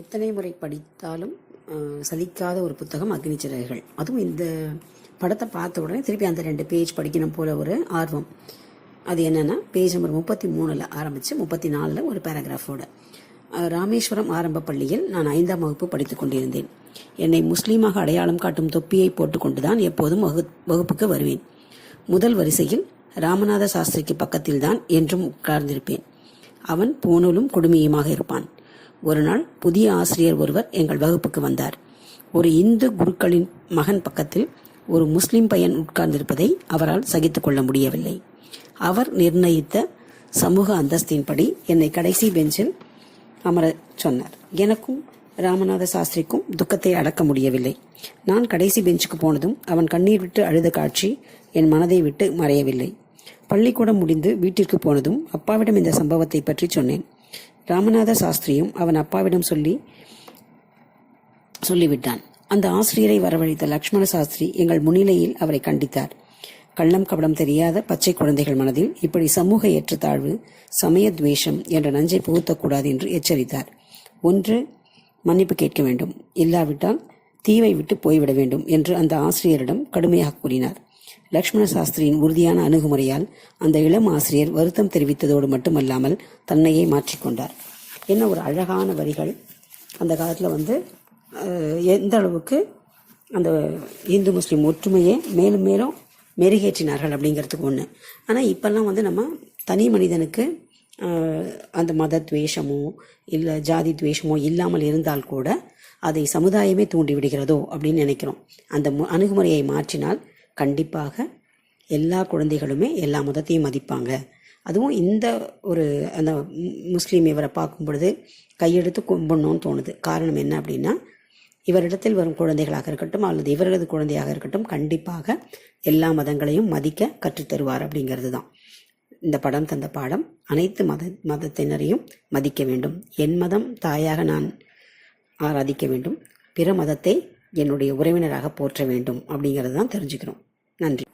எத்தனை முறை படித்தாலும் சலிக்காத ஒரு புத்தகம் அக்னி சிறகுகள் அதுவும் இந்த படத்தை பார்த்த உடனே திருப்பி அந்த ரெண்டு பேஜ் படிக்கணும் போல ஒரு ஆர்வம். அது என்னன்னா பேஜ் நம்பர் முப்பத்தி மூணில் ஆரம்பித்து முப்பத்தி நாலில் ஒரு பேராகிராஃபோட ராமேஸ்வரம் ஆரம்ப பள்ளியில் நான் ஐந்தாம் வகுப்பு படித்துக் கொண்டிருந்தேன். என்னை முஸ்லீமாக அடையாளம் காட்டும் தொப்பியை போட்டுக்கொண்டுதான் எப்போதும் வகு வகுப்புக்கு வருவேன். முதல் வரிசையில் ராமநாத சாஸ்திரிக்கு பக்கத்தில்தான் என்றும் உட்கார்ந்திருப்பேன். அவன் பூணூலும் குடுமியுமாக இருப்பான். ஒரு நாள் புதிய ஆசிரியர் ஒருவர் எங்கள் வகுப்புக்கு வந்தார். ஒரு இந்து குருக்களின் மகன் பக்கத்தில் ஒரு முஸ்லிம் பையன் உட்கார்ந்திருப்பதை அவரால் சகித்துக்கொள்ள முடியவில்லை. அவர் நிர்ணயித்த சமூக அந்தஸ்தின்படி என்னை கடைசி பெஞ்சில் அமரச் சொன்னார். எனக்கும் ராமநாத சாஸ்திரிக்கும் துக்கத்தை அடக்க முடியவில்லை. நான் கடைசி பெஞ்சுக்கு போனதும் அவன் கண்ணீர் விட்டு அழுத காட்சி என் மனதை விட்டு மறையவில்லை. பள்ளிக்கூடம் முடிந்து வீட்டிற்கு போனதும் அப்பாவிடம் இந்த சம்பவத்தை பற்றி சொன்னேன். ராமநாத சாஸ்திரியும் அவன் அப்பாவிடம் சொல்லி சொல்லிவிட்டான். அந்த ஆசிரியரை வரவழைத்த லக்ஷ்மண சாஸ்திரி எங்கள் முன்னிலையில் அவரை கண்டித்தார். கள்ளம் கபடம் தெரியாத பச்சை குழந்தைகள் மனதில் இப்படி சமூக ஏற்றத்தாழ்வு சமய துவேஷம் என்ற நஞ்சை புகுத்தக்கூடாது என்று எச்சரித்தார். ஒன்று மன்னிப்பு கேட்க வேண்டும். இல்லாவிட்டால் தீவை விட்டு போய்விட வேண்டும் என்று அந்த ஆசிரியரிடம் கடுமையாக கூறினார். லக்ஷ்மண சாஸ்திரியின் உறுதியான அணுகுமுறையால் அந்த இளம் ஆசிரியர் வருத்தம் தெரிவித்ததோடு மட்டுமல்லாமல் தன்னையே மாற்றிக்கொண்டார் என்ன ஒரு அழகான வரிகள்? அந்த காலத்தில் வந்து எந்த அளவுக்கு அந்த இந்து முஸ்லீம் ஒற்றுமையை மேலும் மேலும் மெருகேற்றினார்கள் அப்படிங்கிறதுக்கு ஒன்று ஆனால் இப்போல்லாம் வந்து நம்ம தனி மனிதனுக்கு அந்த மத துவேஷமோ இல்லை ஜாதி துவேஷமோ இல்லாமல் இருந்தால் கூட அதை சமுதாயமே தூண்டி விடுகிறதோ அப்படின்னு நினைக்கிறோம். அந்த அணுகுமுறையை மாற்றினால் கண்டிப்பாக எல்லா குழந்தைகளுமே எல்லா மதத்தையும் மதிப்பாங்க. அதுவும் இந்த ஒரு அந்த முஸ்லீம் இவரை பார்க்கும் பொழுது கையெடுத்து கும்பிடணும்னு தோணுது. காரணம் என்ன அப்படின்னா இவரிடத்தில் வரும் குழந்தைகளாக இருக்கட்டும் அல்லது இவரது குழந்தையாக இருக்கட்டும் கண்டிப்பாக எல்லா மதங்களையும் மதிக்க கற்றுத்தருவார் அப்படிங்கிறது தான் இந்த படம் தந்த பாடம் அனைத்து மத மதத்தினரையும் மதிக்க வேண்டும். என் மதம் தாயாக நான் ஆராதிக்க வேண்டும். பிற மதத்தை என்னுடைய உறவினராக போற்ற வேண்டும் அப்படிங்கிறது தான் தெரிஞ்சுக்கிறோம் நன்றி.